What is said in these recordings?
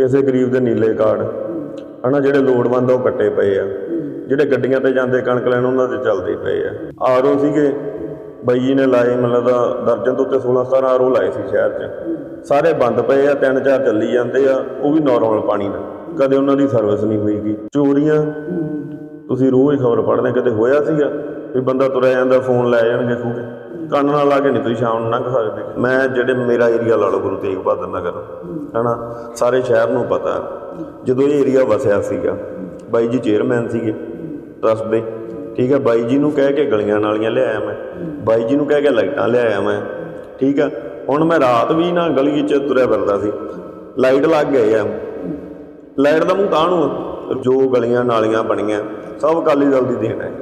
ਕਿਸੇ ਗਰੀਬ ਦੇ ਨੀਲੇ ਕਾਰਡ। ਹਨਾ, ਜਿਹੜੇ ਲੋੜਵੰਦ ਆ ਉਹ ਕੱਟੇ ਪਏ ਆ। ਜਿਹੜੇ ਗੱਡੀਆਂ ਤੇ ਜਾਂਦੇ ਕਣਕ ਲੈਣ, ਉਹਨਾਂ ਦੇ ਚੱਲਦੇ ਪਏ ਆ। ਆਰਓ ਸੀਗੇ। ਬਾਈ ਜੀ ਨੇ ਲਾਏ, ਮਤਲਬ ਦਾ ਦਰਜਨ ਤੋਂ ਉੱਤੇ 16 17 ਆਰਓ ਲਾਏ ਸੀ ਸ਼ਹਿਰ 'ਚ। ਸਾਰੇ ਬੰਦ ਪਏ ਆ, ਤਿੰਨ ਚਾਰ ਚੱਲੀ ਜਾਂਦੇ ਆ, ਉਹ ਵੀ ਨਾਰਮਲ ਪਾਣੀ ਨਾਲ। ਕਦੇ ਉਹਨਾਂ ਦੀ ਸਰਵਿਸ ਨਹੀਂ ਹੋਈਗੀ। ਚੋਰੀਆਂ, ਤੁਸੀਂ ਰੋਜ਼ ਖਬਰ ਪੜ੍ਹਦੇ ਕਿਤੇ ਹੋਇਆ ਸੀਗਾ ਵੀ ਬੰਦਾ ਤੁਰਿਆ ਜਾਂਦਾ ਫੋਨ ਲੈ ਜਾਣਗੇ ਖੂਹ ਕੰਨ ਨਾਲ ਲਾ ਕੇ ਨਹੀਂ ਤੁਸੀਂ ਸ਼ਾਮ ਨੂੰ ਲੰਘ ਸਕਦੇ। ਮੈਂ ਜਿਹੜੇ ਮੇਰਾ ਏਰੀਆ ਲਾ ਲਓ ਗੁਰੂ ਤੇਗ ਬਹਾਦਰ ਨਗਰ, ਹਨਾ? ਸਾਰੇ ਸ਼ਹਿਰ ਨੂੰ ਪਤਾ। ਜਦੋਂ ਇਹ ਏਰੀਆ ਵਸਿਆ ਸੀਗਾ, ਬਾਈ ਜੀ ਚੇਅਰਮੈਨ ਸੀਗੇ ਟਰਸਟ ਦੇ। ਠੀਕ ਹੈ, ਬਾਈ ਜੀ ਨੂੰ ਕਹਿ ਕੇ ਗਲੀਆਂ ਨਾਲੀਆਂ ਲਿਆਇਆ ਮੈਂ। ਬਾਈ ਜੀ ਨੂੰ ਕਹਿ ਕੇ ਲਾਈਟਾਂ ਲਿਆਇਆ ਮੈਂ। ਠੀਕ ਹੈ, ਹੁਣ ਮੈਂ ਰਾਤ ਵੀ ਨਾ ਗਲੀ 'ਚ ਤੁਰਿਆ ਫਿਰਦਾ ਸੀ। ਲਾਈਟ ਲੱਗ ਗਈ ਆ। ਲਾਈਟ ਦਾ ਮੂੰਹ ਤਾਂ ਨੂੰ ਜੋ ਗਲੀਆਂ ਨਾਲੀਆਂ ਬਣੀਆਂ, ਸਭ ਅਕਾਲੀ ਦਲ ਦੀ ਦੇਣ ਹੈ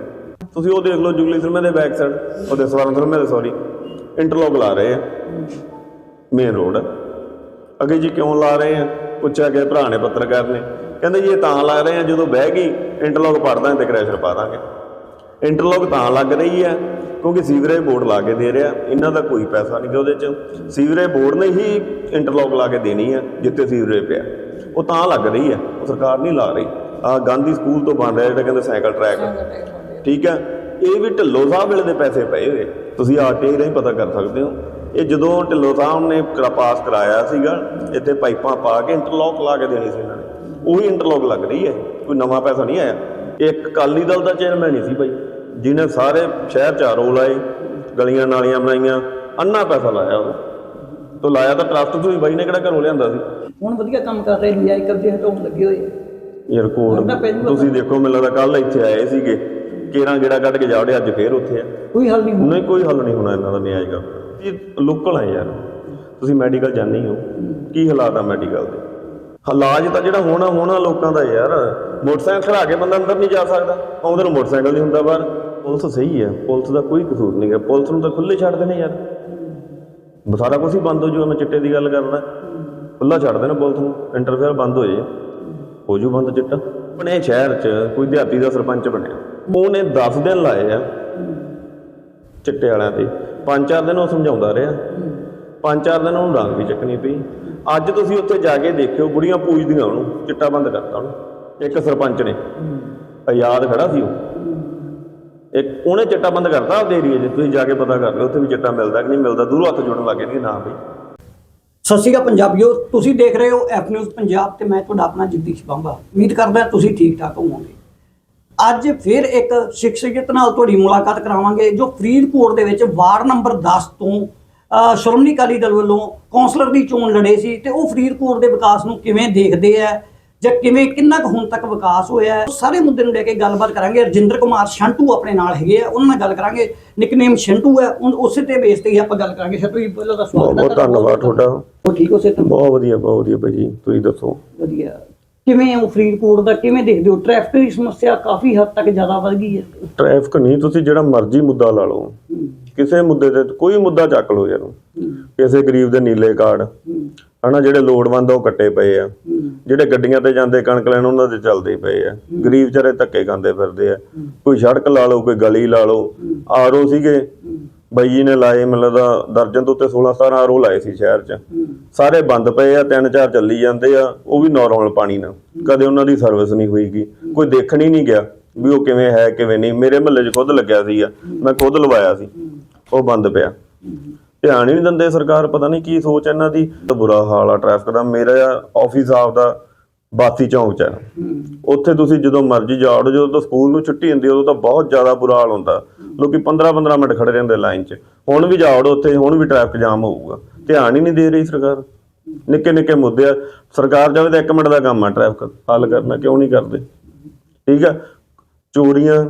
ਤੁਸੀਂ ਉਹ ਦੇਖ ਲਓ ਜੁਗਲੀ ਫਿਲਮਾਂ ਦੇ ਬੈਕ ਸਾਈਡ ਉਹਦੇ ਸਵਰਨ ਫਿਲਮਾਂ ਦੇ ਸੌਰੀ ਇੰਟਰਲੌਕ ਲਾ ਰਹੇ ਆ ਮੇਨ ਰੋਡ ਅੱਗੇ ਜੀ ਕਿਉਂ ਲਾ ਰਹੇ ਆ? ਪੁੱਛਿਆ ਗਿਆ ਭਰਾ ਨੇ ਪੱਤਰਕਾਰ ਨੇ। ਕਹਿੰਦੇ ਜੀ ਇਹ ਤਾਂ ਲਾ ਰਹੇ ਆ, ਜਦੋਂ ਬਹਿ ਗਈ ਇੰਟਰਲੌਕ ਪੜਦਾ ਤੇ ਕ੍ਰੈਸ਼ਰ ਪਾ ਦਾਂਗੇ। ਇੰਟਰਲੌਕ ਤਾਂ ਲੱਗ ਰਹੀ ਹੈ ਕਿਉਂਕਿ ਸੀਵਰੇਜ ਬੋਰਡ ਲਾ ਕੇ ਦੇ ਰਿਹਾ, ਇਹਨਾਂ ਦਾ ਕੋਈ ਪੈਸਾ ਨਹੀਂ ਗਾ ਉਹਦੇ ਚ। ਸੀਵਰੇਜ ਬੋਰਡ ਨੇ ਹੀ ਇੰਟਰਲੌਕ ਲਾ ਕੇ ਦੇਣੀ ਹੈ ਜਿੱਥੇ ਸੀਵਰੇਜ ਪਿਆ। ਉਹ ਤਾਂ ਲੱਗ ਰਹੀ ਹੈ ਉਹ ਸਰਕਾਰ ਨਹੀਂ ਲਾ ਰਹੀ। ਆ ਗਾਂਧੀ ਸਕੂਲ ਤੋਂ ਬਣ ਰਿਹਾ ਜਿਹੜਾ ਕਹਿੰਦੇ ਸਾਈਕਲ ਟਰੈਕ ਠੀਕ ਹੈ? ਇਹ ਵੀ ਢਿੱਲੋਂ ਸਾਹਿਬ ਵੇਲੇ ਦੇ ਪੈਸੇ ਪਏ ਹੋਏ। ਤੁਸੀਂ ਆਰਟੀਆਈ ਰਾਹੀਂ ਪਤਾ ਕਰ ਸਕਦੇ ਹੋ। ਇਹ ਜਦੋਂ ਢਿੱਲੋਂ ਸਾਹਿਬ ਨੇ ਪਾਸ ਕਰਾਇਆ ਸੀਗਾ ਇੱਥੇ ਪਾਈਪਾਂ ਪਾ ਕੇ ਇੰਟਰਲੌਕ ਲਾ ਕੇ ਦੇਣੀ ਸੀ ਇਹਨਾਂ ਨੇ। ਉਹੀ ਇੰਟਰਲੌਕ ਲੱਗ ਰਹੀ ਹੈ। ਕੋਈ ਨਵਾਂ ਪੈਸਾ ਨਹੀਂ ਆਇਆ। ਇੱਕ ਅਕਾਲੀ ਦਲ ਦਾ ਚੇਅਰਮੈਨ ਨਹੀਂ ਸੀ ਭਾਈ ਜਿਹਨੇ ਸਾਰੇ ਸ਼ਹਿਰ ਚ ਆਰੋ ਲਾਏ ਗਲੀਆਂ ਨਾਲੀਆਂ ਬਣਾਈਆਂ ਅੰਨਾ ਪੈਸਾ ਲਾਇਆ ਉਹ ਤੋਂ ਲਾਇਆ ਤਾਂ ਟਰਸਟ ਤੋਂ ਹੀ ਬਾਈ ਨੇ ਕਿਹੜਾ ਘਰੋਂ ਲਿਆਂਦਾ ਸੀ? ਹੁਣ ਵਧੀਆ ਕੰਮ ਕਰ ਰਹੇ ਨਜਾਇਜ਼ ਕਬਜ਼ੇ ਹਟਾਉਣ ਲੱਗੇ ਹੋਏ। ਯਾਰ ਵਾਰ- ਤੁਸੀਂ ਦੇਖੋ ਮੈਨੂੰ ਲੱਗਦਾ ਕੱਲ ਇੱਥੇ ਆਏ ਸੀਗੇ। ਕੇਰਾਂ ਗੇੜਾ ਕੱਢ ਕੇ ਜਾਵੜੇ ਅੱਜ ਫੇਰ ਉੱਥੇ ਆ। ਕੋਈ ਹੱਲ ਨਹੀਂ ਹੋਣਾ। ਨਹੀਂ ਕੋਈ ਹੱਲ ਨਹੀਂ ਹੋਣਾ ਇਹਨਾਂ ਦਾ ਨਿਆਜ ਦਾ। ਇਹ ਲੋਕਲ ਆ ਯਾਰ। ਤੁਸੀਂ ਮੈਡੀਕਲ ਜਾਂਦੇ ਹੀ। ਹੋ ਕੀ ਹਾਲਾਤ ਆ ਮੈਡੀਕਲ ਦੇ? ਇਲਾਜ ਤਾਂ ਜਿਹੜਾ ਹੋਣਾ ਹੋਣਾ ਲੋਕਾਂ ਦਾ ਯਾਰ। ਮੋਟਰਸਾਈਕਲ ਖੜਾ ਕੇ ਬੰਦਾ ਅੰਦਰ ਨਹੀਂ ਜਾ ਸਕਦਾ। ਆਉਂਦੇ ਨੂੰ ਮੋਟਰਸਾਈਕਲ ਨਹੀਂ ਹੁੰਦਾ ਬਾਹਰ। ਪੁਲਿਸ ਸਹੀ ਹੈ ਪੁਲਿਸ ਦਾ ਕੋਈ ਕਸੂਰ ਨਹੀਂ ਹੈ ਪੁਲਿਸ ਨੂੰ ਤਾਂ ਖੁੱਲੇ ਛੱਡ ਦੇਣੇ ਯਾਰ। ਸਾਰਾ ਕੁਝ ਹੀ ਬੰਦ ਹੋ ਜੂਗਾ ਮੈਂ ਚਿੱਟੇ ਦੀ ਗੱਲ ਕਰਦਾ ਖੁੱਲਾ ਛੱਡ ਦੇਣਾ ਪੁਲਿਸ ਨੂੰ। ਇੰਟਰਫੇਅਰ ਬੰਦ ਹੋ ਜੇ ਹੋ ਜੂ ਬੰਦ ਚਿੱਟਾ। ਆਪਣੇ ਸ਼ਹਿਰ 'ਚ ਕੋਈ ਦਿਹਾਤੀ ਦਾ ਸਰਪੰਚ ਬਣਿਆ। ਉਹਨੇ 10 ਦਿਨ ਲਾਏ ਆ ਚਿੱਟੇ ਵਾਲਿਆਂ ਤੇ। ਪੰਜ ਚਾਰ ਦਿਨ ਉਹ ਸਮਝਾਉਂਦਾ ਰਿਹਾ। ਪੰਜ ਚਾਰ ਦਿਨ ਉਹਨੂੰ ਰੰਗ ਵੀ ਚੱਕਣੀ ਪਈ। ਅੱਜ ਤੁਸੀਂ ਉੱਥੇ ਜਾ ਕੇ ਦੇਖਿਓ ਬੁੜੀਆਂ ਪੂਜਦੀਆਂ ਉਹਨੂੰ ਚਿੱਟਾ ਬੰਦ ਕਰਤਾ ਉਹਨੂੰ। ਇੱਕ ਸਰਪੰਚ ਨੇ। ਆਜ਼ਾਦ ਖੜਾ ਸੀ ਉਹ। ਇੱਕ ਉਹਨੇ ਚਿੱਟਾ ਬੰਦ ਕਰਤਾ ਆਪਦੇ ਏਰੀਏ 'ਚ। ਤੁਸੀਂ ਜਾ ਕੇ ਪਤਾ ਕਰ ਲਿਓ ਉੱਥੇ ਵੀ ਚਿੱਟਾ ਮਿਲਦਾ ਕਿ ਨਹੀਂ ਮਿਲਦਾ। ਦੂਰੋਂ ਹੱਥ ਜੋੜਨ ਲੱਗੇ ਨਹੀਂ ਨਾ ਬਈ ਸਤਿ ਸ਼੍ਰੀ ਅਕਾਲ ਪੰਜਾਬੀਓ ਤੁਸੀਂ ਦੇਖ ਰਹੇ ਹੋ ਐਫ ਨਿਊਜ਼ ਪੰਜਾਬ ਤੇ ਮੈਂ ਤੁਹਾਡਾ ਆਪਣਾ ਜਗਦੀਸ਼ ਬੰਬਾ। ਉਮੀਦ ਕਰਦਾ ਤੁਸੀਂ ਠੀਕ ਠਾਕ ਹੋਵੋਗੇ। ਅੱਜ ਫਿਰ ਇੱਕ ਸ਼ਖਸੀਅਤ ਨਾਲ ਤੁਹਾਡੀ ਮੁਲਾਕਾਤ ਕਰਾਵਾਂਗੇ ਜੋ ਫਰੀਦਕੋਟ ਦੇ ਵਿੱਚ ਵਾਰਡ ਨੰਬਰ 10 ਤੋਂ ਸ਼੍ਰੋਮਣੀ ਅਕਾਲੀ ਦਲ ਵੱਲੋਂ ਕੌਂਸਲਰ ਦੀ ਚੋਣ ਲੜੇ ਸੀ ਤੇ ਉਹ ਫਰੀਦਕੋਟ ਦੇ ਵਿਕਾਸ ਨੂੰ ਕਿਵੇਂ ਦੇਖਦੇ ਆ ਜਾਂ ਕਿਵੇਂ ਕਿੰਨਾ ਕੁ ਹੁਣ ਤੱਕ ਵਿਕਾਸ ਹੋਇਆ ਸਾਰੇ ਮੁੱਦੇ ਨੂੰ ਲੈ ਕੇ ਗੱਲਬਾਤ ਕਰਾਂਗੇ। ਰਜਿੰਦਰ ਕੁਮਾਰ ਸ਼ੰਟੂ ਆਪਣੇ ਨਾਲ ਹੈਗੇ ਆ ਉਹਨਾਂ ਨਾਲ ਗੱਲ ਕਰਾਂਗੇ। ਨਿਕਨੇਮ ਸ਼ੰਟੂ ਹੈ ਉਸੇ ਤੇ ਬੇਸ ਤੇ ਹੀ ਆਪਾਂ ਗੱਲ ਕਰਾਂਗੇ। ਸ਼ੰਟੂ ਜੀ ਪਹਿਲਾਂ ਬਹੁਤ ਸਵਾਗਤ ਹੈ ਬਹੁਤ ਧੰਨਵਾਦ ਤੁਹਾਡਾ। ਉਹ ਠੀਕ ਹੋ ਸੇ ਬਹੁਤ ਵਧੀਆ ਬਹੁਤ ਵਧੀਆ ਭਾਈ ਜੀ ਤੁਸੀਂ ਦੱਸੋ। ਵਧੀਆ। ਕਿਵੇਂ ਉਹ ਫਰੀਦਕੋਟ ਦਾ ਕਿਵੇਂ ਦੇਖਦੇ ਹੋ? ਟ੍ਰੈਫਿਕ ਦੀ ਸਮੱਸਿਆ ਕਾਫੀ ਹੱਦ ਤੱਕ ਜ਼ਿਆਦਾ ਵੱਧ ਗਈ ਹੈ। ਟ੍ਰੈਫਿਕ ਨਹੀਂ ਤੁਸੀਂ ਜਿਹੜਾ ਮਰਜ਼ੀ ਮੁੱਦਾ ਲਾ ਲਓ। ਕਿਸੇ ਮੁੱਦੇ ਤੇ ਕੋਈ ਮੁੱਦਾ ਚੱਕ ਲਓ ਯਾਰ ਕਿਸੇ ਗਰੀਬ ਦੇ ਨੀਲੇ ਕਾਰਡ। ਹਨਾ ਜਿਹੜੇ ਲੋੜਵੰਦ ਉਹ ਕੱਟੇ ਪਏ ਆ। ਜਿਹੜੇ ਗੱਡੀਆਂ ਤੇ ਜਾਂਦੇ ਕਣਕ ਲੈਣ ਉਹਨਾਂ ਦੇ ਚੱਲਦੇ ਪਏ ਆ। ਗਰੀਬ ਵਿਚਾਰੇ ਧੱਕੇ ਖਾਂਦੇ ਫਿਰਦੇ ਆ। ਕੋਈ ਸੜਕ ਲਾ ਲਓ ਕੋਈ ਗਲੀ ਲਾ ਲਓ। ਆਰਓ ਸੀਗੇ। ਬਾਈ ਜੀ ਨੇ ਲਾਏ ਮਤਲਬ ਦਾ ਦਰਜਨ ਤੋਂ ਉੱਤੇ 16 17 ਆਰਓ ਲਾਏ ਸੀ ਸ਼ਹਿਰ 'ਚ। ਸਾਰੇ ਬੰਦ ਪਏ ਆ ਤਿੰਨ ਚਾਰ ਚੱਲੀ ਜਾਂਦੇ ਆ ਉਹ ਵੀ ਨਾਰਮਲ ਪਾਣੀ ਨਾਲ। ਕਦੇ ਉਹਨਾਂ ਦੀ ਸਰਵਿਸ ਨਹੀਂ ਹੋਈਗੀ ਕੋਈ ਦੇਖਣ ਹੀ ਨਹੀਂ ਗਿਆ ਵੀ ਉਹ ਕਿਵੇਂ ਹੈ ਕਿਵੇਂ ਨਹੀਂ। ਮੇਰੇ ਮਹੱਲੇ 'ਚ ਖੁਦ ਲੱਗਿਆ ਸੀਗਾ ਮੈਂ ਖੁਦ ਲਵਾਇਆ ਸੀ। ਉਹ ਬੰਦ ਪਿਆ। ਧਿਆਨ ਹੀ ਨਹੀਂ ਦਿੰਦੇ ਸਰਕਾਰ ਪਤਾ ਨਹੀਂ ਕੀ ਸੋਚ ਇਹਨਾਂ ਦੀ। ਤਾਂ ਬੁਰਾ ਹਾਲ ਆ ਟ੍ਰੈਫਿਕ ਦਾ। ਮੇਰਾ ਆਫਿਸ ਆਪਦਾ ਬਾਤੀ ਚੌਂਕ 'ਚ ਹੈ ਉੱਥੇ ਤੁਸੀਂ ਜਦੋਂ ਮਰਜ਼ੀ ਜਾਓ ਜਦੋਂ ਤੋਂ ਸਕੂਲ ਨੂੰ ਛੁੱਟੀ ਹੁੰਦੀ ਉਦੋਂ ਤਾਂ ਬਹੁਤ ਜ਼ਿਆਦਾ ਬੁਰਾ ਹਾਲ ਹੁੰਦਾ। ਲੋਕੀ 15-15 ਮਿੰਟ ਖੜੇ ਰਹਿੰਦੇ ਲਾਈਨ 'ਚ। ਹੁਣ ਵੀ ਜਾਓ ਉੱਥੇ ਹੁਣ ਵੀ ਟ੍ਰੈਫਿਕ ਜਾਮ ਹੋਊਗਾ। ਧਿਆਨ ਹੀ ਨਹੀਂ ਦੇ ਰਹੀ ਸਰਕਾਰ। ਨਿੱਕੇ ਨਿੱਕੇ ਮੁੱਦੇ ਆ। ਸਰਕਾਰ ਜਾਵੇ ਤਾਂ 1 ਮਿੰਟ ਦਾ ਕੰਮ ਆ ਟ੍ਰੈਫਿਕ ਹੱਲ ਕਰਨਾ ਕਿਉਂ ਨਹੀਂ ਕਰਦੇ? ਠੀਕ ਆ? ਚੋਰੀਆਂ।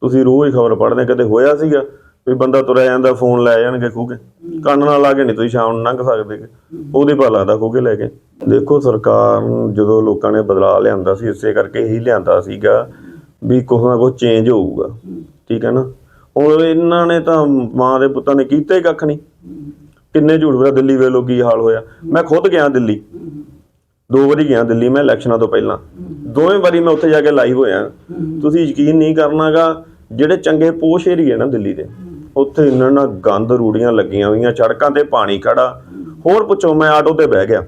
ਤੁਸੀਂ ਰੋਜ਼ ਖਬਰ ਪੜ੍ਹਦੇ ਕਦੇ ਹੋਇਆ ਸੀਗਾ? ਵੀ ਬੰਦਾ ਤੁਰਿਆ ਜਾਂਦਾ, ਫੋਨ ਲੈ ਜਾਣਗੇ ਖੂਹ ਕੇ। ਕੰਨ ਨਾਲ ਲਾ ਕੇ ਨਹੀਂ ਤੁਸੀਂ ਸ਼ਾਮ ਨੂੰ ਲੰਘ ਸਕਦੇ ਗੇ। ਉਹਦੇ ਪਾ ਲੱਗਦਾ ਖੂਹ ਕੇ ਲੈ ਕੇ। ਦੇਖੋ ਸਰਕਾਰ ਨੂੰ ਜਦੋਂ ਲੋਕਾਂ ਨੇ ਬਦਲਾਅ ਲਿਆਂਦਾ ਸੀ, ਇਸੇ ਕਰਕੇ ਹੀ ਲਿਆਂਦਾ ਸੀਗਾ ਵੀ ਕੁਛ ਨਾ ਕੁਛ ਚੇਂਜ ਹੋਊਗਾ। ਠੀਕ ਹੈ ਨਾ? ਹੁਣ ਇਹਨਾਂ ਨੇ ਤਾਂ ਮਾਂ ਦੇ ਪੁੱਤਾਂ ਨੇ ਕੀਤਾ ਹੀ ਕੱਖ ਨਹੀਂ। ਕਿੰਨੇ ਝੂਠ ਬਰਾ ਦਿੱਲੀ ਵੇਲੋ ਕੀ ਹਾਲ ਹੋਇਆ? ਮੈਂ ਖੁਦ ਗਿਆ ਦਿੱਲੀ। ਦੋ ਵਾਰੀ ਗਿਆ ਦਿੱਲੀ, ਮੈਂ ਇਲੈਕਸ਼ਨਾਂ ਤੋਂ ਪਹਿਲਾਂ। ਦੋਵੇਂ ਵਾਰੀ ਮੈਂ ਉੱਥੇ ਜਾ ਕੇ ਲਾਈਵ ਹੋਇਆ। ਤੁਸੀਂ ਯਕੀਨ ਨਹੀਂ ਕਰਨਾਗਾ, ਜਿਹੜੇ ਚੰਗੇ ਪੋਸ਼ ਏਰੀਏ ਨਾ ਦਿੱਲੀ ਦੇ ਉੱਥੇ ਇਹਨਾਂ ਨਾਲ ਗੰਦ ਰੂੜੀਆਂ ਲੱਗੀਆਂ ਹੋਈਆਂ, ਸੜਕਾਂ ਤੇ ਪਾਣੀ ਖੜਾ। ਹੋਰ ਪੁੱਛੋ, ਮੈਂ ਆਟੋ ਤੇ ਬਹਿ ਗਿਆ।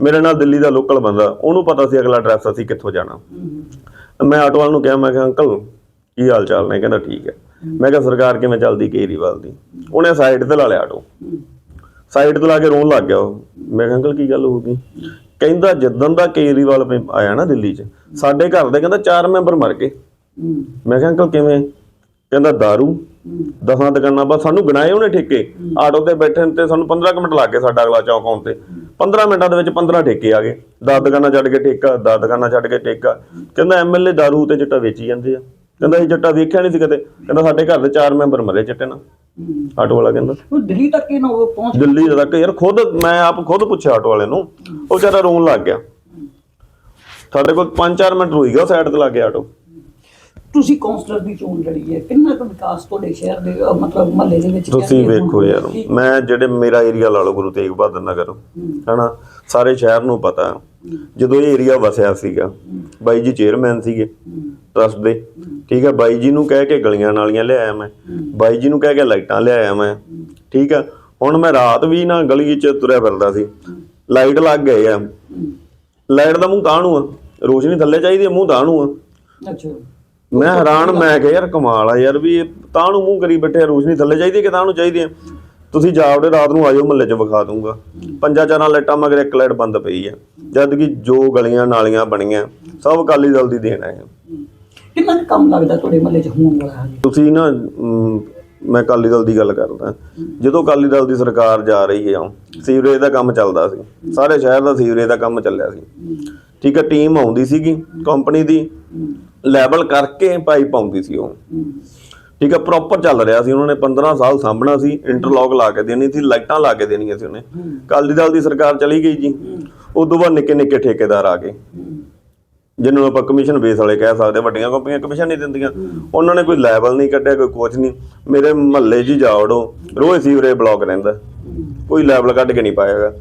ਮੇਰੇ ਨਾਲ ਦਿੱਲੀ ਦਾ ਲੋਕਲ ਬੰਦਾ, ਉਹਨੂੰ ਪਤਾ ਸੀ ਅਗਲਾ ਐਡਰੈਸ ਅਸੀਂ ਕਿੱਥੋਂ ਜਾਣਾ। ਮੈਂ ਆਟੋ ਵਾਲ ਨੂੰ ਕਿਹਾ, ਮੈਂ ਕਿਹਾ, ਅੰਕਲ, ਕੀ ਹਾਲ ਚਾਲ ਨੇ? ਕਹਿੰਦਾ, ਠੀਕ ਹੈ। ਮੈਂ ਕਿਹਾ, ਸਰਕਾਰ ਕਿਵੇਂ ਚੱਲਦੀ ਕੇਜਰੀਵਾਲ ਦੀ? ਉਹਨੇ ਸਾਈਡ ਤੇ ਲਾ ਲਿਆ ਆਟੋ। ਸਾਈਡ ਤੇ ਲਾ ਕੇ ਰੋਣ ਲੱਗ ਗਿਆ ਉਹ। ਮੈਂ ਕਿਹਾ, ਅੰਕਲ, ਕੀ ਗੱਲ ਹੋ ਗਈ? ਕਹਿੰਦਾ, ਜਿੱਦਣ ਦਾ ਕੇਜਰੀਵਾਲ ਆਇਆ ਨਾ ਦਿੱਲੀ 'ਚ, ਸਾਡੇ ਘਰ ਦੇ ਕਹਿੰਦਾ ਚਾਰ ਮੈਂਬਰ ਮਰ ਗਏ। ਮੈਂ ਕਿਹਾ, ਅੰਕਲ, ਕਿਵੇਂ? ਕਹਿੰਦਾ दारू ਦਸਾਂ ਦੁਕਾਨਾਂ ਬਸ ਸਾਨੂੰ ਗਣਾਏ ਉਹਨੇ ਠੇਕੇ। ਆਟੋ ਤੇ ਬੈਠੇ ਤੇ ਸਾਨੂੰ 15 ਕੁ ਮਿੰਟ ਲੱਗ ਗਏ ਸਾਡਾ ਅਗਲਾ ਚੌਕ ਆਉਣ ਤੇ। 15 ਮਿੰਟਾਂ ਦੇ ਵਿੱਚ 15 ਠੇਕੇ ਆ ਗਏ। 10 ਦੁਕਾਨਾਂ ਛੱਡ ਕੇ ਠੇਕਾ 10 ਦੁਕਾਨਾਂ ਛੱਡ ਕੇ ਠੇਕਾ। ਕਹਿੰਦਾ ਐਮਐਲਏ दारू ਤੇ ਚਿੱਟਾ ਵੇਚੀ ਜਾਂਦੇ ਆ। ਕਹਿੰਦਾ ਇਹ ਚਿੱਟਾ ਵੇਖਿਆ ਨਹੀਂ ਸੀ ਕਦੇ। ਕਹਿੰਦਾ ਸਾਡੇ ਘਰ ਦੇ ਚਾਰ ਮੈਂਬਰ ਮਰੇ ਚਿੱਟੇ ਨਾਲ। ਆਟੋ ਵਾਲਾ ਕਹਿੰਦਾ। ਉਹ ਦਿੱਲੀ ਤੱਕ ਇਹ ਨਾ ਪਹੁੰਚ ਦਿੱਲੀ ਤੱਕ ਯਾਰ ਖੁਦ ਮੈਂ ਆਪ ਖੁਦ ਪੁੱਛਿਆ ਆਟੋ ਵਾਲੇ ਨੂੰ। ਉਹ ਵਿਚਾਰਾ ਰੋਣ ਲੱਗ ਗਿਆ। ਸਾਡੇ ਕੋਲ 5-4 ਮਿੰਟ ਰੁਈ ਗਿਆ ਸਾਈਡ ਤੇ ਲੱਗ ਗਿਆ ਆਟੋ। ਤੁਸੀਂ ਕਾਉਂਸਲਰ ਦੀ ਚੋਣ ਲੜੀ ਹੈ ਕਿੰਨਾ ਕੁ ਵਿਕਾਸ ਤੁਹਾਡੇ ਸ਼ਹਿਰ ਦੇ ਅਹ ਮਤਲਬ ਮਹੱਲੇ ਦੇ ਵਿੱਚ ਤੁਸੀਂ ਵੇਖੋ ਹੋਣ? ਯਾਰ ਮੈਂ ਜਿਹੜੇ ਮੇਰਾ ਏਰੀਆ ਲਾ ਲਓ ਗੁਰੂ ਤੇਗ ਬਹਾਦਰ ਨਗਰ ਹਨਾ? ਸਾਰੇ ਸ਼ਹਿਰ ਨੂੰ ਪਤਾ। ਜਦੋਂ ਇਹ ਏਰੀਆ ਵਸਿਆ ਸੀਗਾ ਬਾਈ ਜੀ ਚੇਅਰਮੈਨ ਸੀਗੇ ਟਰਸਟ ਦੇ। ਠੀਕ ਹੈ ਬਾਈ ਜੀ ਨੂੰ ਕਹਿ ਕੇ ਗਲੀਆਂ ਨਾਲੀਆਂ ਲਿਆਇਆ ਮੈਂ। ਬਾਈ ਜੀ ਨੂੰ ਕਹਿ ਕੇ ਲਾਈਟਾਂ ਲਿਆਇਆ ਮੈਂ। ਠੀਕ ਹੈ ਹੁਣ ਮੈਂ ਰਾਤ ਵੀ ਨਾ ਗਲੀ 'ਚ ਤੁਰਿਆ ਫਿਰਦਾ ਸੀ। ਲਾਈਟ ਲੱਗ ਗਏ ਆ। ਲਾਈਟ ਦਾ ਮੂੰਹ ਤਾਂ ਨੂੰ ਆ। ਰੋਸ਼ਨੀ ਥੱਲੇ ਚਾਹੀਦੀ ਆ ਮੂੰਹ ਤਾਂ ਨੂੰ ਆ। ਅੱਛਾ। ਮੈਂ ਹੈਰਾਨ ਮੈਂ ਕਿਹਾ ਯਾਰ ਕਮਾਲ ਆ ਯਾਰ ਵੀ ਇਹ ਤਾਂ ਨੂੰ ਮੂੰਹ ਕਰੀ ਬੈਠੇ ਆ, ਰੋਸ਼ਨੀ ਥੱਲੇ ਚਾਹੀਦੀ ਕਿ ਤਾਂ ਨੂੰ ਚਾਹੀਦੀ ਹੈ ਤੁਸੀਂ ਜਾਵੜੇ ਰਾਤ ਨੂੰ ਆਜੋ ਮਹੱਲੇ 'ਚ ਵਿਖਾ ਦੂੰਗਾ ਪੰਜਾਂ ਚਾਰਾਂ ਲਾਈਟਾਂ ਮਗਰ ਇੱਕ ਲਾਈਟ ਬੰਦ ਪਈ ਹੈ ਜਦ ਕਿ ਜੋ ਗਲੀਆਂ ਨਾਲੀਆਂ ਬਣੀਆਂ ਸਭ ਅਕਾਲੀ ਦਲ ਦੀ ਦੇਣ ਹੈ ਕਿੰਨਾ ਕੁ ਕੰਮ ਲੱਗਦਾ ਤੁਹਾਡੇ ਮਹੱਲੇ 'ਚ ਹੋਣ ਵਾਲਾ ਹੈ ਤੁਸੀਂ ਨਾ ਅਮ, ਮੈਂ ਅਕਾਲੀ ਦਲ ਦੀ ਗੱਲ ਕਰਦਾ। ਜਦੋਂ ਅਕਾਲੀ ਦਲ ਦੀ ਸਰਕਾਰ ਜਾ ਰਹੀ ਹੈ ਸੀਵਰੇਜ ਦਾ ਕੰਮ ਚੱਲਦਾ ਸੀ। ਸਾਰੇ ਸ਼ਹਿਰ ਦਾ ਸੀਵਰੇਜ ਦਾ ਕੰਮ ਚੱਲਿਆ ਸੀ। ਠੀਕ ਹੈ ਟੀਮ ਆਉਂਦੀ ਸੀਗੀ ਕੰਪਨੀ ਦੀ। ਲੈਵਲ ਕਰਕੇ ਪਾਈਪ ਆਉਂਦੀ ਸੀ ਉਹ। ਠੀਕ ਹੈ ਪ੍ਰੋਪਰ ਚੱਲ ਰਿਹਾ ਸੀ। ਉਹਨਾਂ ਨੇ 15 ਸਾਲ ਸਾਂਭਣਾ ਸੀ। ਇੰਟਰਲੌਕ ਲਾ ਕੇ ਦੇਣੀ ਸੀ, ਲਾਈਟਾਂ ਲਾ ਕੇ ਦੇਣੀਆਂ ਸੀ ਉਹਨੇ। ਅਕਾਲੀ ਦਲ ਦੀ ਸਰਕਾਰ ਚਲੀ ਗਈ ਜੀ। ਉਦੋਂ ਬਾਅਦ ਨਿੱਕੇ ਨਿੱਕੇ ਠੇਕੇਦਾਰ ਆ ਗਏ। ਜਿਹਨੂੰ ਆਪਾਂ ਕਮਿਸ਼ਨ ਬੇਸ ਵਾਲੇ ਕਹਿ ਸਕਦੇ ਵੱਡੀਆਂ ਕੰਪਨੀਆਂ ਕਮਿਸ਼ਨ ਨਹੀਂ ਦਿੰਦੀਆਂ। ਉਹਨਾਂ ਨੇ ਕੋਈ ਲੈਵਲ ਨਹੀਂ ਕੱਢਿਆ, ਕੋਈ ਕੁਝ ਨਹੀਂ। ਮੇਰੇ ਮਹੱਲੇ 'ਚ ਹੀ ਜਾ ਵੜੋ। ਰੋਜ਼ ਸੀਵਰੇ ਬਲੌਕ ਰਹਿੰਦਾ। ਕੋਈ ਲੈਵਲ ਕੱਢ ਕੇ ਨਹੀਂ ਪਾਏਗਾ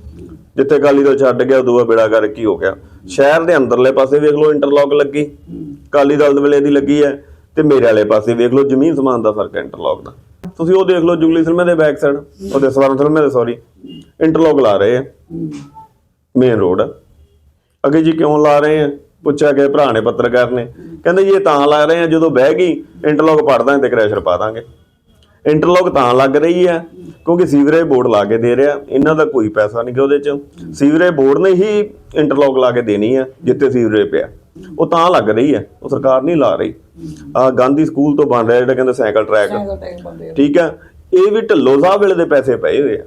ਜਿੱਥੇ ਕਾਲੀ ਦਲ ਛੱਡ ਗਿਆ, ਉਦੋਂ ਬੇੜਾ ਕਰ ਕੀ ਹੋ ਗਿਆ। ਸ਼ਹਿਰ ਦੇ ਅੰਦਰਲੇ ਪਾਸੇ ਵੇਖ ਲਓ, ਇੰਟਰਲੌਕ ਲੱਗੀ। ਕਾਲੀ ਦਲ ਦੇ ਵੇਲੇ ਦੀ ਲੱਗੀ ਹੈ ਤੇ ਮੇਰੇ ਵਾਲੇ ਪਾਸੇ ਵੇਖ ਲਓ, ਜ਼ਮੀਨ ਸਮਾਨ ਦਾ ਫ਼ਰਕ ਹੈ ਇੰਟਰਲੌਕ ਦਾ। ਤੁਸੀਂ ਉਹ ਦੇਖ ਲਓ, ਜੁਗਲੀ ਫਿਲਮੇ ਦੇ ਬੈਕ ਸਾਈਡ ਉਹਦੇ ਸਵਰਨ ਫਿਲਮੇ ਦੇ ਸੌਰੀ ਇੰਟਰਲੌਕ ਲਾ ਰਹੇ ਆ। ਮੇਨ ਰੋਡ ਅੱਗੇ ਜੀ ਕਿਉਂ ਲਾ ਰਹੇ ਆ? ਪੁੱਛਿਆ ਗਿਆ ਭਰਾ ਨੇ ਪੱਤਰਕਾਰ ਨੇ। ਕਹਿੰਦੇ ਜੀ ਇਹ ਤਾਂ ਲਾ ਰਹੇ ਆ, ਜਦੋਂ ਬਹਿ ਗਈ, ਇੰਟਰਲੌਕ ਪੜ ਦਾਂਗੇ ਤੇ ਕ੍ਰੈਸ਼ਰ ਪਾ ਦਾਂਗੇ। ਇੰਟਰਲੌਕ ਤਾਂ ਲੱਗ ਰਹੀ ਹੈ ਕਿਉਂਕਿ ਸੀਵਰੇਜ ਬੋਰਡ ਲਾ ਕੇ ਦੇ ਰਿਹਾ ਇਹਨਾਂ ਦਾ ਕੋਈ ਪੈਸਾ ਨਹੀਂ ਕਿ ਉਹਦੇ ਚ। ਸੀਵਰੇਜ ਬੋਰਡ ਨੇ ਹੀ ਇੰਟਰਲੌਕ ਲਾ ਕੇ ਦੇਣੀ ਹੈ ਜਿੱਥੇ ਸੀਵਰੇਜ ਪਿਆ। ਉਹ ਤਾਂ ਲੱਗ ਰਹੀ ਹੈ ਉਹ ਸਰਕਾਰ ਨਹੀਂ ਲਾ ਰਹੀ। ਆ ਗਾਂਧੀ ਸਕੂਲ ਤੋਂ ਬਣ ਰਿਹਾ ਜਿਹੜਾ ਕਹਿੰਦੇ ਸਾਈਕਲ ਟਰੈਕ। ਠੀਕ ਹੈ ਇਹ ਵੀ ਢਿੱਲੋਂ ਸਾਹਿਬ ਵੇਲੇ ਦੇ ਪੈਸੇ ਪਏ ਹੋਏ ਆ।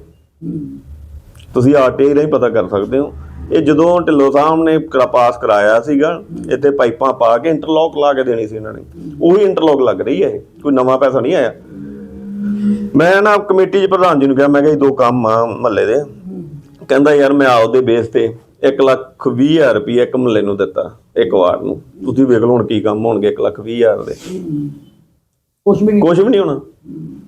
ਤੁਸੀਂ ਆਰਟੀਆਈ ਰਾਹੀਂ ਪਤਾ ਕਰ ਸਕਦੇ ਹੋ। ਇਹ ਜਦੋਂ ਢਿੱਲੋਂ ਸਾਹਿਬ ਨੇ ਪਾਸ ਕਰਾਇਆ ਸੀਗਾ ਇੱਥੇ ਪਾਈਪਾਂ ਪਾ ਕੇ ਇੰਟਰਲੌਕ ਲਾ ਕੇ ਦੇਣੀ ਸੀ ਇਹਨਾਂ ਨੇ। ਉਹੀ ਇੰਟਰਲੌਕ ਲੱਗ ਰਹੀ ਹੈ ਇਹ, ਕੋਈ ਨਵਾਂ ਪੈਸਾ ਨਹੀਂ ਆਇਆ। ਮੈਂ ਨਾ ਕਮੇਟੀ 'ਚ ਪ੍ਰਧਾਨ ਜੀ ਨੂੰ ਕਿਹਾ ਮੈਂ ਕਿਹਾ ਇਹ ਦੋ ਕੰਮ ਆ ਮਹੱਲੇ ਦੇ। ਕਹਿੰਦਾ ਯਾਰ ਮੈਂ ਆਪਦੇ ਬੇਸ ਤੇ 1 ਲੱਖ 20 ਹਜ਼ਾਰ ਰੁਪਏ ਇੱਕ ਮਹੱਲੇ ਨੂੰ ਦਿੱਤਾ ਇੱਕ ਵਾਰ ਨੂੰ। ਤੁਸੀਂ ਵੇਖ ਲਓ ਹੁਣ ਕੀ ਕੰਮ ਹੋਣਗੇ 1 ਲੱਖ 20 ਹਜ਼ਾਰ ਦੇ। ਕੁਛ ਵੀ ਨਹੀਂ। ਕੁਝ ਵੀ ਨਹੀਂ ਹੋਣਾ।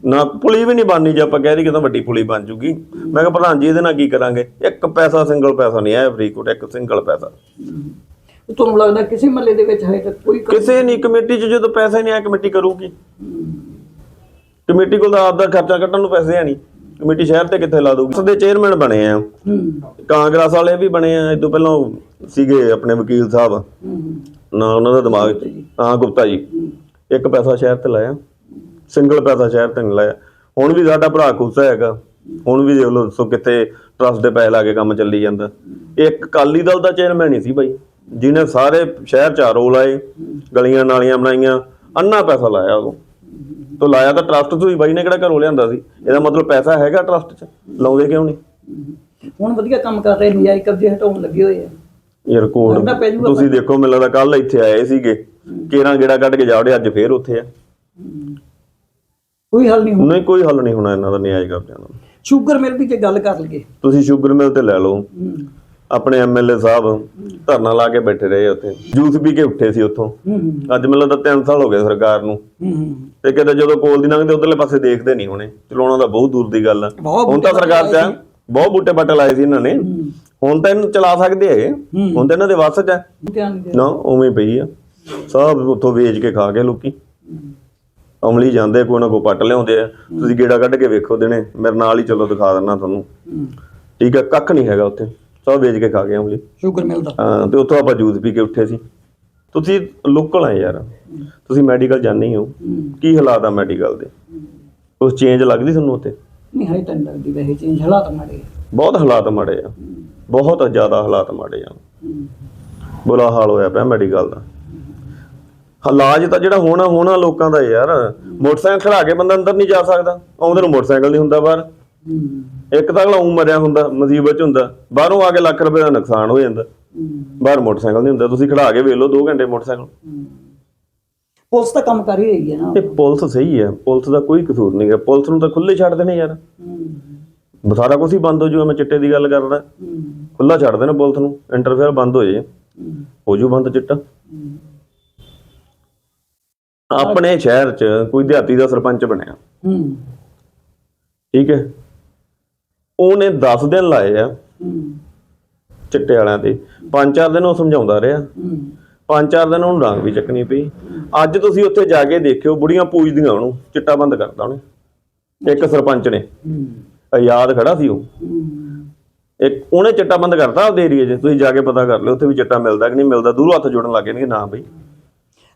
ਨਾ ਪੁਲੀ ਵੀ ਨਹੀਂ ਬਣਨੀ ਜੇ ਆਪਾਂ ਕਹਿ ਰਹੀ ਕਿ ਤਾਂ ਵੱਡੀ ਪੁਲੀ ਬਣ ਜੂਗੀ। ਮੈਂ ਕਿਹਾ ਪ੍ਰਧਾਨ ਜੀ ਇਹਦੇ ਨਾਲ ਕੀ ਕਰਾਂਗੇ? ਇੱਕ ਪੈਸਾ ਸਿੰਗਲ ਪੈਸਾ ਨਹੀਂ ਆਇਆ ਫਰੀਦਕੋਟ ਇੱਕ ਸਿੰਗਲ ਪੈਸਾ। ਤੁਹਾਨੂੰ ਲੱਗਦਾ ਕਿਸੇ ਮਹੱਲੇ ਦੇ ਵਿੱਚ ਹੈ ਤਾਂ ਕੋਈ ਕਿਸੇ ਨਹੀਂ ਕਮੇਟੀ 'ਚ ਜਦੋਂ ਪੈਸਾ ਨਹੀਂ ਆਇਆ ਕਮੇਟੀ ਕਰੂਗੀ। ਕਮੇਟੀ ਕੋਲ ਤਾਂ ਆਪਦਾ ਖਰਚਾ ਕੱਢਣ ਨੂੰ ਪੈਸੇ ਹੈ ਨਹੀਂ। ਕਮੇਟੀ ਸ਼ਹਿਰ ਤੇ ਕਿੱਥੇ ਲਾ ਦਊਗੀ? ਦੇ ਚੇਅਰਮੈਨ ਬਣੇ ਆ। ਕਾਂਗਰਸ ਵਾਲੇ ਵੀ ਬਣੇ ਆ। ਇਹ ਪਹਿਲਾਂ ਸੀਗੇ ਆਪਣੇ ਵਕੀਲ ਸਾਹਿਬ। ਨਾ, ਉਹਨਾਂ ਦਾ ਦਿਮਾਗ ਹਾਂ, ਗੁਪਤਾ ਜੀ। ਇੱਕ ਪੈਸਾ ਸ਼ਹਿਰ ਤੇ ਲਾਇਆ। ਸਿੰਗਲ ਪੈਸਾ ਸ਼ਹਿਰ ਤੇ ਨਹੀਂ ਲਾਇਆ। ਹੁਣ ਵੀ ਸਾਡਾ ਭਰਾ ਖੁੱਸਾ ਹੈਗਾ। ਹੁਣ ਵੀ ਦੇਖ ਲਓ, ਸੋ ਕਿੱਥੇ ਟਰਸਟ ਦੇ ਪੈਸੇ ਲਾ ਕੇ ਕੰਮ ਚੱਲੀ ਜਾਂਦਾ। ਇੱਕ ਕਾਲੀ ਦਲ ਦਾ ਚੇਅਰਮੈਨ ਹੀ ਸੀ ਬਾਈ। ਜਿਹਨੇ ਸਾਰੇ ਸ਼ਹਿਰ ਚ ਆਰੋ ਲਾਏ, ਗਲੀਆਂ ਨਾਲੀਆਂ ਬਣਾਈਆਂ, ਅੰਨਾ ਪੈਸਾ ਲਾਇਆ ਉਹ। ਤੋਂ ਲਾਇਆ ਤਾਂ ਟਰਸਟ ਤੋਂ ਹੀ ਬਾਈ ਨੇ ਕਿਹੜਾ ਘਰੋਂ ਲਿਆਂਦਾ ਸੀ? ਇਹਦਾ ਮਤਲਬ ਪੈਸਾ ਹੈਗਾ ਟਰਸਟ 'ਚ? ਲਾਉਂਦੇ ਕਿਉਂ ਨਹੀਂ? ਹੁਣ ਵਧੀਆ ਕੰਮ ਕਰ ਰਹੇ ਨਜਾਇਜ਼ ਕਬਜ਼ੇ ਹਟਾਉਣ ਲੱਗੇ ਹੋਏ ਆ। ਯਾਰ ਕੋਡ ਤੁਸੀਂ ਦੇਖੋ ਮੈਨੂੰ ਲੱਗਦਾ ਕੱਲ ਇੱਥੇ ਆਏ ਸੀਗੇ। ਕੇਰਾਂ ਗੇੜਾ ਕੱਢ ਕੇ ਜਾਵੜੇ ਅੱਜ ਫੇਰ ਉੱਥੇ ਆ। ਕੋਈ ਹੱਲ ਨਹੀਂ ਹੋਣਾ। ਨਹੀਂ ਕੋਈ ਹੱਲ ਨਹੀਂ ਹੋਣਾ ਇਹਨਾਂ ਦਾ ਨਿਆਇ ਕਬਜ਼ਿਆਂ ਦਾ। ਸ਼ੂਗਰ ਮਿਲ ਦੀ ਜੇ ਗੱਲ ਕਰ ਲਈਏ। ਤੁਸੀਂ ਸ਼ੂਗਰ ਮਿਲ ਤੇ ਲੈ ਲਓ। ਆਪਣੇ ਐਮਐਲਏ ਸਾਹਿਬ ਧਰਨਾ ਲਾ ਕੇ ਬੈਠੇ ਰਹੇ ਉੱਥੇ। ਜੂਸ ਪੀ ਕੇ ਉੱਠੇ ਸੀ ਉੱਥੋਂ। ਹੂੰ ਅੱਜ ਮੈਨੂੰ ਲੱਗਦਾ 3 ਸਾਲ ਹੋ ਗਏ ਸਰਕਾਰ ਨੂੰ। ਹੂੰ ਤੇ ਕਿਤੇ ਜਦੋਂ ਕੋਲ ਦੀ ਲੰਘਦੇ ਉਧਰਲੇ ਪਾਸੇ ਦੇਖਦੇ ਨਹੀਂ ਹੋਣੇ। ਚਲਾਉਣਾ ਤਾਂ ਬਹੁਤ ਦੂਰ ਦੀ ਗੱਲ ਆ। ਹੁਣ ਤਾਂ ਸਰਕਾਰ ਚ ਆ, ਬਹੁਤ ਬੂਟੇ ਬੱਟੇ ਲਾਏ ਸੀ ਇਹਨਾਂ ਨੇ। ਹੁਣ ਤਾਂ ਇਹਨੂੰ ਚਲਾ ਸਕਦੇ ਹੈਗੇ। ਹੁਣ ਤਾਂ ਇਹਨਾਂ ਦੇ ਵੱਸ ਚ ਆ। ਨਹੀਂ ਨਾ ਉਵੇਂ ਹੀ ਪਈ ਆ। ਸਭ ਉੱਥੋਂ ਵੇਚ ਕੇ ਖਾ ਗਏ ਲੋਕੀ। ਅਮਲੀ ਜਾਂਦੇ ਕੋਈ ਨਾ ਕੋਈ ਪੱਟ ਲਿਆਉਂਦੇ ਆ। ਤੁਸੀਂ ਗੇੜਾ ਕੱਢ ਕੇ ਵੇਖੋ ਦਿਨੇ। ਮੇਰੇ ਨਾਲ ਹੀ ਚਲੋ ਦਿਖਾ ਦਿੰਦਾ ਤੁਹਾਨੂੰ। ਠੀਕ ਹੈ ਕੱਖ ਨਹੀਂ ਹੈਗਾ ਉੱਥੇ। ਸਭ ਵੇਚ ਕੇ ਖਾ ਗਏ ਉਂਗਲੀ। ਸ਼ੂਗਰ ਮਿਲਦਾ। ਹਾਂ ਤੇ ਉੱਥੋਂ ਆਪਾਂ ਜੂਸ ਪੀ ਕੇ ਉੱਠੇ ਸੀ। ਤੁਸੀਂ ਲੋਕਲ ਆ ਯਾਰ। ਤੁਸੀਂ ਮੈਡੀਕਲ ਜਾਂਦੇ ਹੀ। ਕੀ ਹਾਲਾਤ ਆ ਮੈਡੀਕਲ ਦੇ? ਉਸ ਚੇਂਜ ਲੱਗਦੀ ਤੁਹਾਨੂੰ ਉੱਥੇ? ਨਹੀਂ ਹਾਈ ਤਾਂ ਲੱਗਦੀ ਵੈਸੇ ਚੇਂਜ ਹਾਲਾਤ ਮਾੜੇ ਬਹੁਤ ਹਾਲਾਤ ਮਾੜੇ ਆ। ਬਹੁਤ ਜ਼ਿਆਦਾ ਹਾਲਾਤ ਮਾੜੇ ਆ। ਬੁਰਾ ਹਾਲ ਹੋਇਆ ਪਿਆ ਮੈਡੀਕਲ ਦਾ। ਇਲਾਜ ਤਾਂ ਜਿਹੜਾ ਹੋਣਾ ਹੋਣਾ ਲੋਕਾਂ ਦਾ ਯਾਰ। ਮੋਟਰਸਾਈਕਲ ਖੜਾ ਕੇ ਬੰਦਾ ਅੰਦਰ ਨਹੀਂ ਜਾ ਸਕਦਾ। ਆਉਂਦੇ ਨੂੰ ਮੋਟਰਸਾਈਕਲ ਨਹੀਂ ਹੁੰਦਾ ਬਾਹਰ। ਇੱਕ ਤਾਂ ਅਗਲਾ ਉਂ ਮਰਿਆ ਹੁੰਦਾ ਮੁਸੀਬਤ ਚ ਹੁੰਦਾ ਬਾਹਰੋਂ ਆ ਕੇ ਲੱਖ ਰੁਪਏ ਦਾ ਨੁਕਸਾਨ ਹੋ ਜਾਂਦਾ। ਬਾਹਰ ਮੋਟਰਸਾਈਕਲ ਨਹੀਂ ਹੁੰਦਾ ਤੁਸੀਂ ਖੜਾ ਕੇ ਵੇਖ ਲਓ 2 ਘੰਟੇ ਮੋਟਰਸਾਈਕਲ ਪੁਲਿਸ ਤਾਂ ਕੰਮ ਕਰ ਹੀ ਰਹੀ ਹੈ ਨਾ ਇਹ ਪੁਲਿਸ ਸਹੀ ਹੈ ਪੁਲਿਸ ਦਾ ਕੋਈ ਕਸੂਰ ਨਹੀਂ ਹੈ ਪੁਲਿਸ ਨੂੰ ਤਾਂ ਖੁੱਲੇ ਛੱਡ ਦੇਣੇ ਯਾਰ। ਸਾਰਾ ਕੁਝ ਹੀ ਬੰਦ ਹੋ ਜੂਗਾ ਮੈਂ ਚਿੱਟੇ ਦੀ ਗੱਲ ਕਰਦਾ। ਖੁੱਲਾ ਛੱਡ ਦੇਣਾ ਪੁਲਿਸ ਨੂੰ ਇੰਟਰਫੇਅਰ ਬੰਦ ਹੋ ਜੇ ਹੂੰ। ਜੂ ਬੰਦ ਚਿੱਟਾ। ਆਪਣੇ ਸ਼ਹਿਰ 'ਚ ਕੋਈ ਦਿਹਾਤੀ ਦਾ ਸਰਪੰਚ ਬਣਿਆ ਹੂੰ। ਠੀਕ ਹੈ ਉਹਨੇ 10 ਦਿਨ ਲਾਏ ਆ। ਚਿੱਟੇ ਵਾਲਿਆਂ ਤੇ। ਪੰਜ ਚਾਰ ਦਿਨ ਉਹ ਸਮਝਾਉਂਦਾ ਰਿਹਾ। ਪੰਜ ਚਾਰ ਦਿਨ ਉਹਨੂੰ ਡਾਂਗ ਵੀ ਚੱਕਣੀ ਪਈ। ਅੱਜ ਤੁਸੀਂ ਉੱਥੇ ਜਾ ਕੇ ਦੇਖਿਓ ਬੁੜੀਆਂ ਪੂਜਦੀਆਂ ਉਹਨੂੰ ਚਿੱਟਾ ਬੰਦ ਕਰਤਾ ਉਹਨੇ। ਇੱਕ ਸਰਪੰਚ ਨੇ। ਆਜ਼ਾਦ ਖੜਾ ਸੀ ਉਹ। ਇੱਕ ਉਹਨੇ ਚਿੱਟਾ ਬੰਦ ਕਰਤਾ ਉਹਦੇ ਏਰੀਏ 'ਚ। ਤੁਸੀਂ ਜਾ ਕੇ ਪਤਾ ਕਰ ਲਿਓ ਉੱਥੇ ਵੀ ਚਿੱਟਾ ਮਿਲਦਾ ਕਿ ਨਹੀਂ ਮਿਲਦਾ ਦੂਰੋਂ ਹੱਥ ਜੋੜਨ ਲੱਗੇ ਨੇ ਨਾ ਬਈ।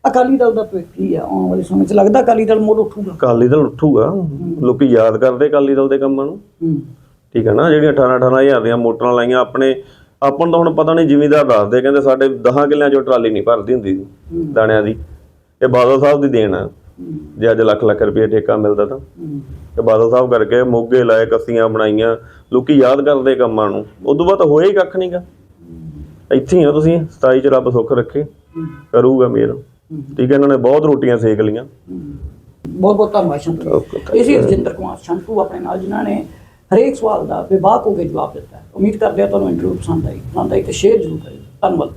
ਅਕਾਲੀ ਦਲ ਦਾ ਭਵਿੱਖ ਕੀ ਆ ਆਉਣ ਵਾਲੇ ਸਮੇਂ 'ਚ ਲੱਗਦਾ ਅਕਾਲੀ ਦਲ ਮੁੜ ਉੱਠੂਗਾ। ਅਕਾਲੀ ਦਲ ਉੱਠੂਗਾ। ਲੋਕੀ ਯਾਦ ਕਰਦੇ ਅਕਾਲੀ ਦਲ ਦੇ ਕੰਮਾਂ ਨੂੰ। ਠੀਕ ਹੈ ਨਾ ਜਿਹੜੀਆਂ 18 18 ਹਜ਼ਾਰ ਦੀਆਂ ਮੋਟਰਾਂ ਲਾਈਆਂ ਆਪਣੇ ਆਪਾਂ ਨੂੰ ਤਾਂ ਹੁਣ ਪਤਾ ਨਹੀਂ ਜ਼ਿਮੀਦਾਰ ਦੱਸਦੇ ਕਹਿੰਦੇ ਸਾਡੇ 10 ਕਿੱਲਿਆਂ ਚੋਂ ਟਰਾਲੀ ਨਹੀਂ ਭਰਦੀ ਹੁੰਦੀ ਸੀ ਦਾਣਿਆਂ ਦੀ। ਇਹ ਬਾਦਲ ਸਾਹਿਬ ਦੀ ਦੇਣ ਆ। ਜੇ ਅੱਜ ਲੱਖ ਲੱਖ ਰੁਪਏ ਠੇਕਾ ਮਿਲਦਾ ਤਾਂ। ਤੇ ਬਾਦਲ ਸਾਹਿਬ ਕਰਕੇ ਮੋਗੇ ਲਾਏ ਕੱਸੀਆਂ ਬਣਾਈਆਂ ਲੋਕੀ ਯਾਦ ਕਰਦੇ ਕੰਮਾਂ ਨੂੰ। ਉਦੋਂ ਬਾਅਦ ਹੋਇਆ ਹੀ ਕੱਖ ਨਹੀਂਗਾ ਇੱਥੇ ਹੀ ਆ ਤੁਸੀਂ 27 ਚ ਰੱਬ ਸੁੱਖ ਰੱਖੇ ਕਰੂਗਾ ਮੇਰ। ਠੀਕ ਹੈ ਇਹਨਾਂ ਨੇ ਬਹੁਤ ਰੋਟੀਆਂ ਸੇਕ ਲੀਆਂ ਬਹੁਤ ਬਹੁਤ ਧੰਨਵਾਦ ਸ਼ੰਤੂ Okay, ਜੀ। ਇਹ ਸੀ ਰਜਿੰਦਰ ਕੁਮਾਰ ਸ਼ੰਤੂ ਆਪਣੇ ਨਾਲ ਜਿਨ੍ਹਾਂ ਨੇ ਹਰੇਕ ਸਵਾਲ ਦਾ ਬੇਬਾਕ ਹੋ ਕੇ ਜਵਾਬ ਦਿੱਤਾ ਉਮੀਦ ਕਰਦੇ ਹਾਂ ਤੁਹਾਨੂੰ ਇੰਟਰਵਿਊ ਪਸੰਦ ਆਈ। ਪਸੰਦ ਆਈ ਤਾਂ ਸ਼ੇਅਰ ਜ਼ਰੂਰ ਕਰਿਓ। ਧੰਨਵਾਦ।